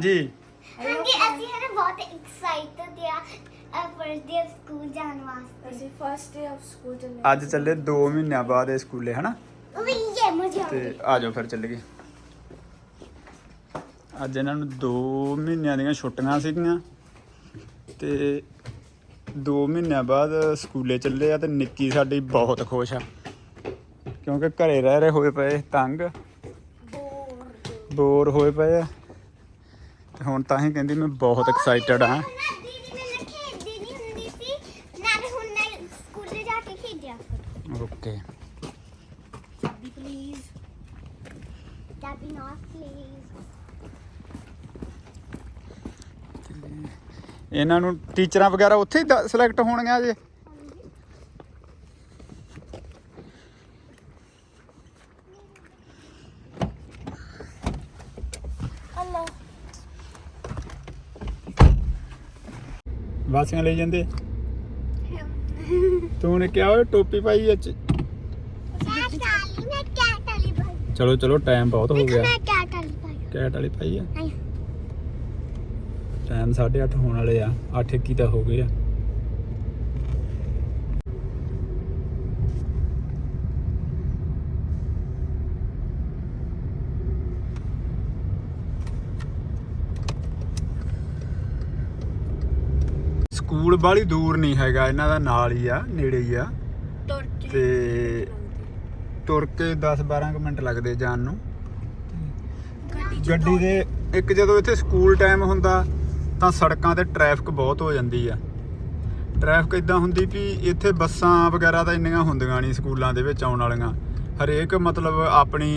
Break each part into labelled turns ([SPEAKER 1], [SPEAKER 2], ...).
[SPEAKER 1] ਜੀ
[SPEAKER 2] ਹਾਂਜੀ ਅਸੀਂ ਹਨਾ ਬਹੁਤ ਐਕਸਾਈਟਡ ਆ ਫਰਸਟ ਡੇ ਸਕੂਲ ਜਾਣ ਵਾਸਤੇ।
[SPEAKER 3] ਅਸੀਂ ਫਸਟ ਡੇ ਆਫ ਸਕੂਲ ਚੱਲੇ
[SPEAKER 1] ਅੱਜ ਚੱਲੇ 2 ਮਹੀਨਿਆਂ ਬਾਅਦ ਇਹ ਸਕੂਲੇ ਹਨਾ?
[SPEAKER 2] ਉਹ ਵੀ ਇਹ ਮਜ਼ਾ
[SPEAKER 1] ਤੇ ਆ ਜਾਓ ਫਿਰ ਚੱਲੀਏ। ਅੱਜ ਇਹਨਾਂ ਨੂੰ 2 ਮਹੀਨਿਆਂ ਦੀਆਂ ਛੁੱਟੀਆਂ ਸੀਗੀਆਂ ਤੇ 2 ਮਹੀਨਿਆਂ ਬਾਅਦ ਸਕੂਲੇ ਚੱਲੇ ਆ ਤੇ ਨਿੱਕੀ ਸਾਡੀ ਬਹੁਤ ਖੁਸ਼ ਆ। ਕਿਉਂਕਿ ਘਰੇ ਰਹਿ ਰਹੇ ਹੋਏ ਪਏ ਤੰਗ। ਬੋਰ ਹੋਏ ਪਏ ਆ। ਤੇ ਹੁਣ ਤਾਂ ਹੀ ਕਹਿੰਦੀ ਮੈਂ ਬਹੁਤ ਐਕਸਾਈਟਡ ਓਕੇ
[SPEAKER 3] ਚਾਬੀ ਪਲੀਜ਼
[SPEAKER 2] ਚਾਬੀ ਪਲੀਜ਼
[SPEAKER 1] ਇਹਨਾਂ ਨੂੰ ਟੀਚਰਾਂ ਵਗੈਰਾ ਉੱਥੇ ਹੀ ਸਿਲੈਕਟ ਹੋਣਗੀਆਂ ਜੇ? ਵਾਸੀਆਂ ਲਈ ਜਾਂਦੇ? ਤੂੰ ਨੇ ਕਿਹਾ ਓਏ ਟੋਪੀ ਪਾਈ ਅੱਜ ਚਲੋ ਚਲੋ ਟਾਈਮ ਬਹੁਤ ਹੋ ਗਿਆ।
[SPEAKER 2] ਮੈਂ ਕੈਟ ਵਾਲੀ ਪਾਈ
[SPEAKER 1] ਕੈਟ ਵਾਲੀ ਪਾਈ ਆ
[SPEAKER 2] ਆਈ
[SPEAKER 1] ਟਾਈਮ 8:30 ਹੋਣ ਵਾਲੇ ਆ। 8:21 ਤਾਂ ਹੋ ਗਏ ਆ। ਸਕੂਲ ਬਾਲੀ ਦੂਰ ਨਹੀਂ ਹੈਗਾ ਇਹਨਾਂ ਦਾ ਨਾਲ ਹੀ ਆ ਨੇੜੇ ਹੀ ਆ।
[SPEAKER 3] ਤੁਰ ਕੇ
[SPEAKER 1] ਤੇ ਤੁਰ ਕੇ 10-12 ਕੁ ਮਿੰਟ ਲੱਗਦੇ ਜਾਣ ਨੂੰ।
[SPEAKER 3] ਗੱਡੀ
[SPEAKER 1] ਦੇ ਇੱਕ ਜਦੋਂ ਇੱਥੇ ਸਕੂਲ ਟਾਈਮ ਹੁੰਦਾ ਤਾਂ ਸੜਕਾਂ ਤੇ ਟ੍ਰੈਫਿਕ ਬਹੁਤ ਹੋ ਜਾਂਦੀ ਆ। ਟ੍ਰੈਫਿਕ ਇਦਾਂ ਹੁੰਦੀ ਵੀ ਇੱਥੇ ਬੱਸਾਂ ਵਗੈਰਾ ਤਾਂ ਇੰਨੀਆਂ ਹੁੰਦੀਆਂ ਨਹੀਂ ਸਕੂਲਾਂ ਦੇ ਵਿੱਚ ਆਉਣ ਵਾਲੀਆਂ। ਹਰੇਕ ਮਤਲਬ ਆਪਣੀ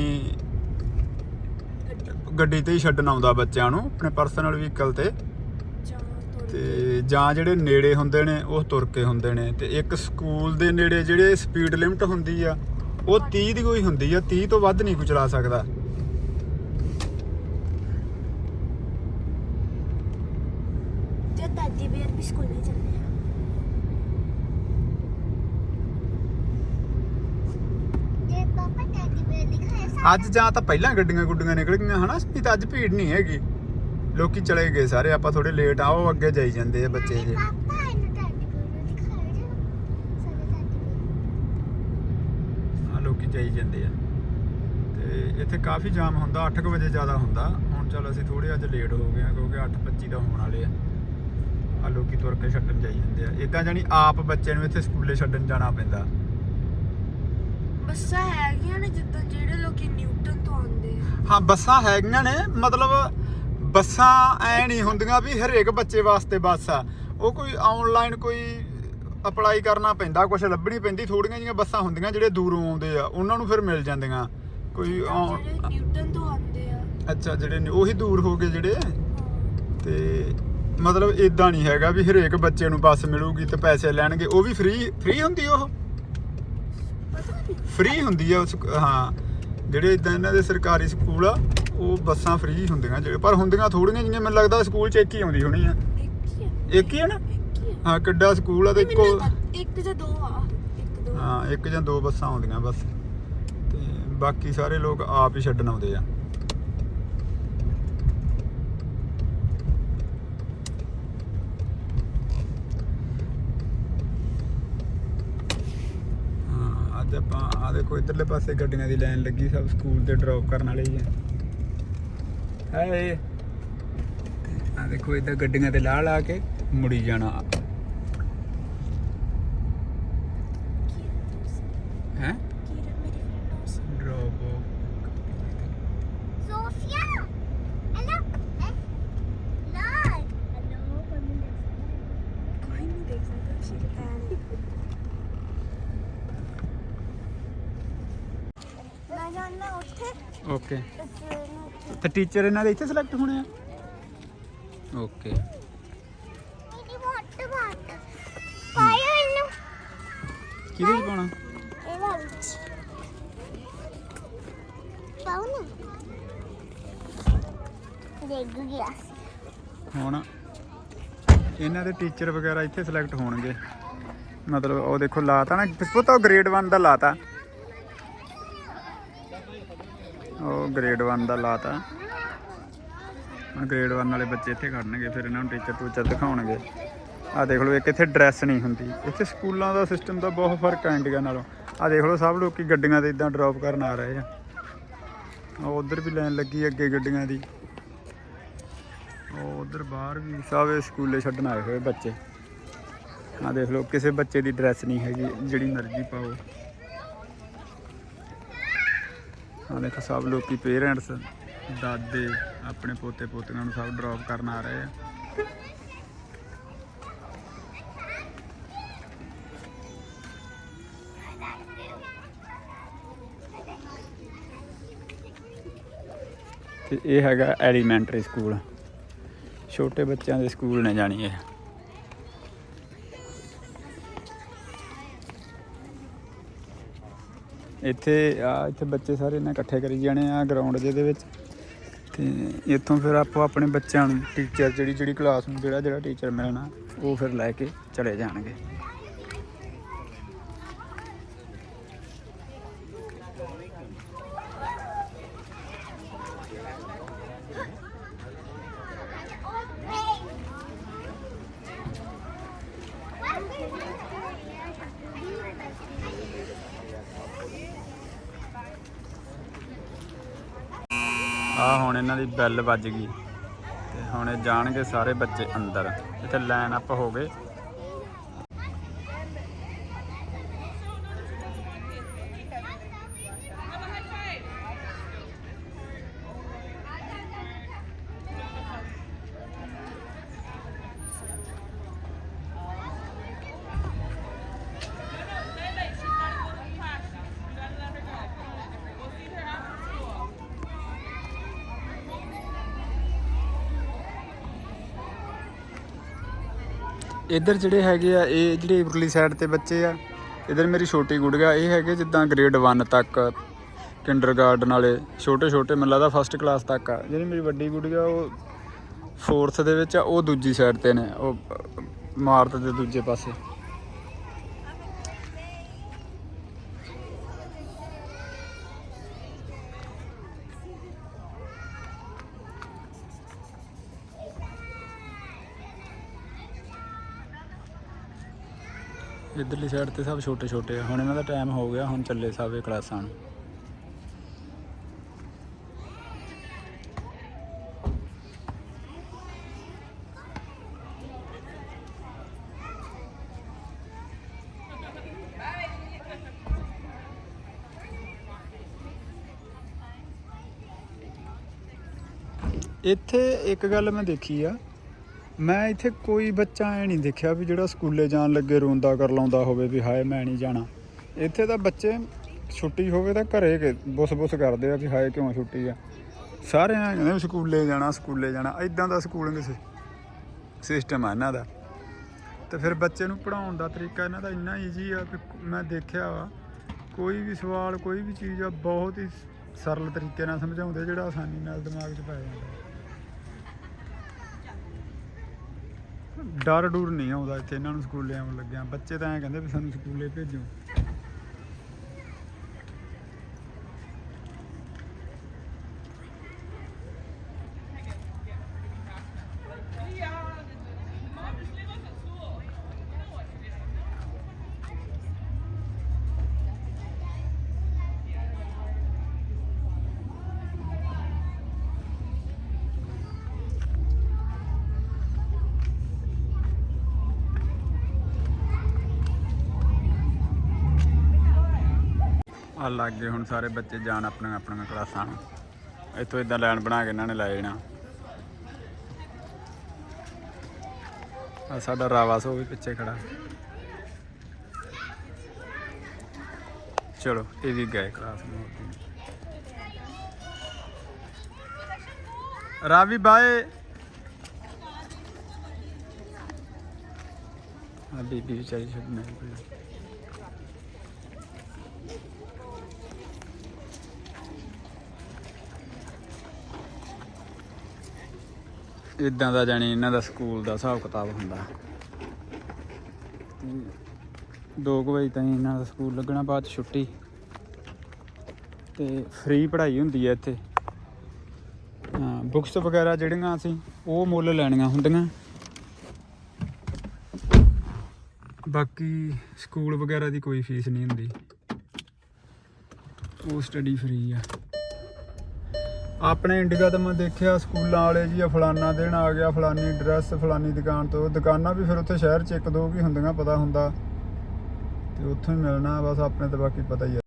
[SPEAKER 1] ਗੱਡੀ। ਤੇ ਹੀ ਛੱਡਣ ਆਉਂਦਾ ਬੱਚਿਆਂ ਨੂੰ ਆਪਣੇ ਪਰਸਨਲ ਵਹੀਕਲ ਤੇ। ਤੇ ਜਾਂ ਜਿਹੜੇ ਨੇੜੇ ਹੁੰਦੇ ਨੇ ਉਹ ਤੁਰ ਕੇ ਹੁੰਦੇ ਨੇ। ਤੇ ਇੱਕ ਸਕੂਲ ਦੇ ਨੇੜੇ ਜਿਹੜੇ ਸਪੀਡ ਲਿਮਟ ਹੁੰਦੀ ਆ ਉਹ 30 ਦੀ ਕੋਈ ਹੁੰਦੀ ਆ 30 ਤੋਂ ਵੱਧ ਨਹੀਂ ਕੋਈ ਚਲਾ ਸਕਦਾ।
[SPEAKER 3] ਤੇ ਦਾਦੀ ਬੇਰ ਵੀ ਸਕੂਲੇ
[SPEAKER 1] ਅੱਜ ਜਾਂ ਤਾਂ ਪਹਿਲਾਂ ਗੱਡੀਆਂ ਗੁੱਡੀਆਂ ਨਿਕਲ ਗਈਆਂ ਹਨਾ? ਤਾਂ ਅੱਜ ਭੀੜ ਨਹੀਂ ਹੈਗੀ। ਲੋਕੀ ਚਲੇ ਗਏ ਸਾਰੇ ਆਪਾਂ ਥੋੜੇ ਲੇਟ ਆਓ ਅੱਗੇ ਜਾਈ ਜਾਂਦੇ ਆ ਬੱਚੇ ਜੇ। ਆ ਲੋਕੀ ਜਾਈ ਜਾਂਦੇ ਆ। ਤੇ ਇੱਥੇ ਕਾਫੀ ਜਾਮ ਹੁੰਦਾ 8:00 ਵਜੇ ਜ਼ਿਆਦਾ ਹੁੰਦਾ। ਹੁਣ ਚਲ ਅਸੀਂ ਥੋੜੇ ਅੱਜ ਲੇਟ ਹੋ ਗਏ ਆ ਕਿਉਂਕਿ 8:25 ਦਾ ਹੋਣ ਵਾਲੇ ਆ। ਆ ਲੋਕੀ ਤੁਰ ਕੇ ਛੱਡਣ ਜਾਈ ਜਾਂਦੇ ਆ। ਇਦਾਂ ਜਾਨੀ ਆਪ ਬੱਚੇ ਨੂੰ ਇੱਥੇ ਸਕੂਲੇ ਛੱਡਣ ਜਾਣਾ ਪੈਂਦਾ।
[SPEAKER 3] ਬੱਸਾਂ ਹੈਗੀਆਂ ਨੇ ਜਿੱਦਾਂ ਜਿਹੜੇ ਲੋਕੀ ਨਿਊਟਨ ਤੋਂ ਆਉਂਦੇ ਆ।
[SPEAKER 1] ਹਾਂ ਬੱਸਾਂ ਹੈਗੀਆਂ ਨੇ ਮਤਲਬ ਬੱਸਾਂ ਐ ਨਹੀਂ ਹੁੰਦੀਆਂ ਵੀ ਹਰੇਕ ਬੱਚੇ ਵਾਸਤੇ ਬੱਸ ਆ। ਉਹ ਕੋਈ ਆਨਲਾਈਨ ਕੋਈ ਅਪਲਾਈ ਕਰਨਾ ਪੈਂਦਾ ਕੁਝ ਲੱਭਣੀ ਪੈਂਦੀ ਥੋੜੀਆਂ ਜਿਹੀਆਂ ਬੱਸਾਂ ਹੁੰਦੀਆਂ ਜਿਹੜੇ ਦੂਰੋਂ ਆਉਂਦੇ ਆ ਉਹਨਾਂ ਨੂੰ ਫਿਰ ਮਿਲ ਜਾਂਦੀਆਂ। ਕੋਈ
[SPEAKER 3] ਜਿਹੜੇ
[SPEAKER 1] ਆਉਣ-
[SPEAKER 3] ਨਿਊਟਨ ਤੋਂ ਆਉਂਦੇ ਆ।
[SPEAKER 1] ਅੱਛਾ ਜਿਹੜੇ ਨੇ ਉਹੀ ਦੂਰ ਹੋ ਗਏ ਜਿਹੜੇ? ਤੇ ਮਤਲਬ ਇਦਾਂ ਨਹੀਂ ਹੈਗਾ ਵੀ ਹਰੇਕ ਬੱਚੇ ਨੂੰ ਬੱਸ ਮਿਲੂਗੀ ਤੇ ਪੈਸੇ ਲੈਣਗੇ ਉਹ ਵੀ ਫ੍ਰੀ ਫ੍ਰੀ ਹੁੰਦੀ ਉਹ? ਫ੍ਰੀ ਹੁੰਦੀ ਆ ਹਾਂ। ਜਿਹੜੇ ਇਦਾਂ ਇਹਨਾਂ ਦੇ ਸਰਕਾਰੀ ਸਕੂਲ ਆ ਉਹ ਬੱਸਾਂ ਫ੍ਰੀ ਹੁੰਦੀਆਂ ਜਿਹੜੇ ਪਰ ਹੁੰਦੀਆਂ ਥੋੜੀਆਂ ਜਿਹੀਆਂ ਮੈਨੂੰ ਲੱਗਦਾ ਸਕੂਲ 'ਚ ਇੱਕ ਹੀ ਆਉਂਦੀ ਹੋਣੀ ਆ।
[SPEAKER 3] ਇੱਕ ਹੀ ਆ?
[SPEAKER 1] ਨਾ?
[SPEAKER 3] ਹੀ
[SPEAKER 1] ਕਿੱਡਾ ਸਕੂਲ ਆ ਤੇ ਇੱਕੋ
[SPEAKER 3] ਇੱਕ ਜਾਂ ਦੋ ਆ ਇੱਕ ਦੋ।
[SPEAKER 1] ਹਾਂ ਇੱਕ ਜਾਂ ਦੋ ਬੱਸਾਂ ਆਉਂਦੀਆਂ ਬਸ। ਤੇ ਬਾਕੀ ਸਾਰੇ ਲੋਕ ਆਪ ਹੀ ਛੱਡਣ ਆਉਂਦੇ ਆ। ਅੱਜ ਆਪਾਂ ਆ ਦੇਖੋ ਇਧਰਲੇ ਪਾਸੇ ਗੱਡੀਆਂ ਦੀ ਲਾਈਨ ਲੱਗੀ ਸਭ ਸਕੂਲ ਤੇ ਡ੍ਰੌਪ ਕਰਨ ਵਾਲੇ ਹੀ ਆ। ਹਾਏ ਆ ਦੇਖੋ ਇਧਰ ਗੱਡੀਆਂ ਤੇ ਲਾ ਲਾ ਕੇ ਮੁੜੀ ਜਾਣਾ ਹੈ
[SPEAKER 3] ਕੀਰਨ ਮੇਰੀ friend ਆ ਉਸ-
[SPEAKER 1] ਡ੍ਰੌਪ
[SPEAKER 2] ਸੋਫੀਆ ਹੈਲੋ ਲਾਈ ਹੈਲੋ ਕਮਿੰਗ
[SPEAKER 3] ਕੋਈ ਨਹੀਂ ਦੇਖ ਸਕਦਾ ਸੀ
[SPEAKER 2] ਮੈਂ ਜਾਣਾ ਉੱਥੇ।
[SPEAKER 1] ਓਕੇ
[SPEAKER 2] ਤੇ ਫਿਰ ਨਾ ਉੱਥੇ
[SPEAKER 1] ਤੇ ਟੀਚਰ ਇਹਨਾਂ ਦੇ ਇੱਥੇ ਸਿਲੈਕਟ ਹੋਣੇ ਆ? ਓਕੇ
[SPEAKER 2] ਮੇਰੀ ਮੋਟ ਬਾਟ ਪਾਇਆ ਇਹਨੂੰ।
[SPEAKER 1] ਕਿਹਦੇ ਚ ਪਾਉਣਾ?
[SPEAKER 2] ਇਹ ਵਾਲੀ ਚ। ਪਾਉ ਨਾ। ਦੇਖ ਗਿਆ
[SPEAKER 1] ਹੁਣ ਇਹਨਾਂ ਦੇ ਟੀਚਰ ਵਗੈਰਾ ਇੱਥੇ ਸਿਲੈਕਟ ਹੋਣਗੇ। ਮਤਲਬ ਉਹ ਦੇਖੋ ਲਾਤਾ ਨਾ ਪੁੱਤ ਉਹ ਗ੍ਰੇਡ 1 ਦਾ ਲਾਤਾ। ਉਹ ਗ੍ਰੇਡ 1 ਦਾ ਲਾਤਾ। ਹੁਣ ਗ੍ਰੇਡ 1 ਵਾਲੇ ਬੱਚੇ ਇੱਥੇ ਖੜਨਗੇ, ਫਿਰ ਇਹਨਾਂ ਨੂੰ ਟੀਚਰ ਟੂਚਰ ਦਿਖਾਉਣਗੇ। ਆ ਦੇਖ ਲਓ, ਇੱਕ ਇੱਥੇ ਡਰੈਸ ਨਹੀਂ ਹੁੰਦੀ। ਇੱਥੇ ਸਕੂਲਾਂ ਦਾ ਸਿਸਟਮ ਦਾ ਬਹੁਤ ਫ਼ਰਕ ਹੈ ਇੰਡੀਆ ਨਾਲੋਂ। ਆ ਦੇਖ ਲਓ, ਸਭ ਲੋਕੀ ਗੱਡੀਆਂ ਤੇ ਇਦਾਂ ਡ੍ਰੌਪ ਕਰਨ ਆ ਰਹੇ ਆ। ਉਹ ਉਧਰ ਵੀ ਲਾਈਨ ਲੱਗੀ ਅੱਗੇ ਗੱਡੀਆਂ ਦੀ। ਉਹ ਉਧਰ ਬਾਹਰ ਵੀ ਸਭ ਸਕੂਲੇ ਛੱਡਣ ਆਏ ਹੋਏ ਬੱਚੇ। ਆ ਦੇਖ ਲਓ, ਕਿਸੇ ਬੱਚੇ ਦੀ ਡਰੈਸ ਨਹੀਂ ਹੈਗੀ, ਜਿਹੜੀ ਮਰਜ਼ੀ ਪਾਓ। ਆ ਦੇਖੋ ਸਭ ਲੋਕੀ ਪੇਰੈਂਟਸ ਦਾਦੇ ਆਪਣੇ ਪੋਤੇ ਪੋਤੀਆਂ ਨੂੰ ਸਭ ਡ੍ਰੌਪ ਕਰਨ ਆ ਰਹੇ ਆ। ਤੇ ਇਹ ਹੈਗਾ ਐਲੀਮੈਂਟਰੀ ਸਕੂਲ ਛੋਟੇ ਬੱਚਿਆਂ ਦੇ ਸਕੂਲ ਨੇ ਜਾਣੀ ਇਹ। ਇੱਥੇ, ਆ ਇੱਥੇ ਬੱਚੇ ਸਾਰੇ ਨੇ ਇਕੱਠੇ ਕਰੀ ਜਾਣੇ ਆ ਗਰਾਊਂਡ ਜਿਹਦੇ ਵਿੱਚ। ਤੇ ਇੱਥੋਂ ਫਿਰ ਆਪੋ ਆਪਣੇ ਬੱਚਿਆਂ ਨੂੰ ਟੀਚਰ ਜਿਹੜੀ ਜਿਹੜੀ ਕਲਾਸ ਨੂੰ ਜਿਹੜਾ ਜਿਹੜਾ ਟੀਚਰ ਮਿਲਣਾ, ਉਹ ਫਿਰ ਲੈ ਕੇ ਚਲੇ ਜਾਣਗੇ। ਆ ਹੁਣ ਇਹਨਾਂ ਦੀ ਬੈਲ ਵੱਜ ਗਈ ਤੇ ਹੁਣ ਇਹ ਜਾਣਗੇ ਸਾਰੇ ਬੱਚੇ ਅੰਦਰ। ਇੱਥੇ ਲਾਈਨ ਅਪ ਹੋ ਗਏ। ਇੱਧਰ ਜਿਹੜੇ ਹੈਗੇ ਆ ਇਹ ਜਿਹੜੇ ਉਰਲੀ ਸਾਈਡ ਤੇ ਬੱਚੇ ਆ ਇੱਧਰ ਮੇਰੀ ਛੋਟੀ ਗੁੜੀਆ ਇਹ ਹੈਗੇ ਜਿੱਦਾਂ ਗ੍ਰੇਡ 1 ਤੱਕ ਕਿੰਡਰਗਾਰਟਨ ਵਾਲੇ ਛੋਟੇ ਛੋਟੇ ਮੈਨੂੰ ਲੱਗਦਾ ਫਸਟ ਕਲਾਸ ਤੱਕ ਆ। ਜਿਹੜੀ ਮੇਰੀ ਵੱਡੀ ਗੁੜੀਆ ਉਹ 4th ਦੇ ਵਿੱਚ ਆ ਉਹ ਦੂਜੀ ਸਾਈਡ ਤੇ ਨੇ ਉਹ ਅਹ, ਇਮਾਰਤ ਦੇ ਦੂਜੇ ਪਾਸੇ। ਇੱਧਰਲੀ ਸਾਈਡ ਤੇ ਸਭ ਛੋਟੇ ਛੋਟੇ ਆ। ਹੁਣ ਇਹਨਾਂ ਦਾ ਟਾਈਮ ਹੋ ਗਿਆ, ਹੁਣ ਚੱਲੇ ਸਭ ਇਹ ਕਲਾਸਾਂ ਨੂੰ। ਇੱਥੇ ਇੱਕ ਗੱਲ ਮੈਂ ਦੇਖੀ ਆ। ਮੈਂ ਇੱਥੇ ਕੋਈ ਬੱਚਾ ਐ ਨਹੀਂ ਦੇਖਿਆ ਵੀ ਜਿਹੜਾ ਸਕੂਲੇ ਜਾਣ ਲੱਗੇ ਰੋਂਦਾ ਕਰ ਲਾਉਂਦਾ ਹੋਵੇ ਵੀ ਹਾਏ ਮੈਂ ਨਹੀਂ ਜਾਣਾ। ਇੱਥੇ ਤਾਂ ਬੱਚੇ ਛੁੱਟੀ ਹੋਵੇ ਤਾਂ ਘਰੇ ਕੇ ਬੁੱਸ ਬੁੱਸ ਕਰਦੇ ਆ ਵੀ ਹਾਏ ਕਿਉਂ ਛੁੱਟੀ ਆ। ਸਾਰੇ ਐਂ ਕਹਿੰਦੇ ਵੀ ਸਕੂਲੇ ਜਾਣਾ ਸਕੂਲੇ ਜਾਣਾ ਐਦਾਂ ਦਾ ਸਕੂਲਿੰਗ ਸਿਸਟਮ ਆ ਇਹਨਾਂ ਦਾ। ਤੇ ਫਿਰ ਬੱਚੇ ਨੂੰ ਪੜਾਉਣ ਦਾ ਤਰੀਕਾ ਇਹਨਾਂ ਦਾ ਇੰਨਾ ਈਜ਼ੀ ਆ ਕਿ ਮੈਂ ਦੇਖਿਆ ਵਾ, ਕੋਈ ਵੀ ਸਵਾਲ, ਕੋਈ ਵੀ ਚੀਜ਼ ਆ, ਬਹੁਤ ਹੀ ਸਰਲ ਤਰੀਕੇ ਨਾਲ ਸਮਝਾਉਂਦੇ ਜਿਹੜਾ ਆਸਾਨੀ ਨਾਲ ਦਿਮਾਗ 'ਚ ਪੈ ਜਾਂਦਾ। ਡਰ ਡੂਰ ਨਹੀਂ ਆਉਂਦਾ ਇੱਥੇ, ਇਹਨਾਂ ਨੂੰ ਸਕੂਲੇ ਆਉਣ ਲੱਗਿਆ। ਬੱਚੇ ਤਾਂ ਐਂ ਕਹਿੰਦੇ ਵੀ ਸਾਨੂੰ ਸਕੂਲੇ ਭੇਜੋ। ਆ ਲੱਗ ਗਏ ਹੁਣ ਸਾਰੇ ਬੱਚੇ ਜਾਣ ਆਪਣੀਆਂ ਆਪਣੀਆਂ ਕਲਾਸਾਂ ਨੂੰ। ਇੱਥੋਂ ਇਦਾਂ ਲਾਈਨ ਬਣਾ ਕੇ ਇਹਨਾਂ ਨੇ ਲਾਏ ਜਾਣਾ। ਆ ਸਾਡਾ ਰਾਵਾਸ ਉਹ ਵੀ ਪਿੱਛੇ ਖੜਾ। ਚਲੋ, ਇਹ ਵੀ ਗਏ ਕਲਾਸ ਨੂੰ। ਰਾਵੀ ਬਾਏ। ਆ ਬੀਬੀ ਵਿਚਾਰੀ ਛੱਡਣਾ ਕੋਈ ਇਦਾਂ ਦਾ ਜਾਣੀ ਇਹਨਾਂ ਦਾ ਸਕੂਲ ਦਾ ਹਿਸਾਬ ਕਿਤਾਬ ਹੁੰਦਾ। ਦੋ ਕੁ ਵਜੇ ਤਾਈਂ ਇਹਨਾਂ ਦਾ ਸਕੂਲ ਲੱਗਣਾ, ਬਾਅਦ 'ਚ ਛੁੱਟੀ। ਤੇ ਫ੍ਰੀ ਪੜ੍ਹਾਈ ਹੁੰਦੀ ਹੈ ਇੱਥੇ। ਹਾਂ ਬੁੱਕਸ ਵਗੈਰਾ ਜਿਹੜੀਆਂ ਅਸੀਂ ਉਹ ਮੁੱਲ ਲੈਣੀਆਂ ਹੁੰਦੀਆਂ। ਬਾਕੀ ਸਕੂਲ ਵਗੈਰਾ ਦੀ ਕੋਈ ਫੀਸ ਨਹੀਂ ਹੁੰਦੀ। ਉਹ ਸਟੱਡੀ ਫ੍ਰੀ ਆ। ਆਪਣੇ ਇੰਡੀਆ ਤਾਂ ਮੈਂ ਦੇਖਿਆ ਸਕੂਲਾਂ ਵਾਲੇ ਜੀ ਆ, ਫਲਾਨਾ ਦਿਨ ਆ ਗਿਆ, ਫਲਾਨੀ ਡਰੈਸ ਫਲਾਨੀ ਦੁਕਾਨ ਤੋਂ। ਦੁਕਾਨਾਂ ਵੀ ਫਿਰ ਉੱਥੇ ਸ਼ਹਿਰ 'ਚ ਇੱਕ ਦੋ ਵੀ ਹੁੰਦੀਆਂ, ਪਤਾ ਹੁੰਦਾ। ਤੇ ਉੱਥੋਂ ਹੀ ਮਿਲਣਾ, ਬਸ ਆਪਣੇ ਤਾਂ ਬਾਕੀ ਪਤਾ ਹੀ ਆ।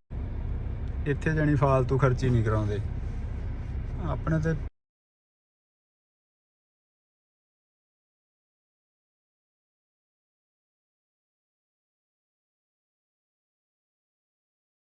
[SPEAKER 1] ਇੱਥੇ ਜਾਣੀ ਫਾਲਤੂ ਖਰਚੀ ਨਹੀਂ ਕਰਾਉਂਦੇ। ਆਪਣੇ ਤੇ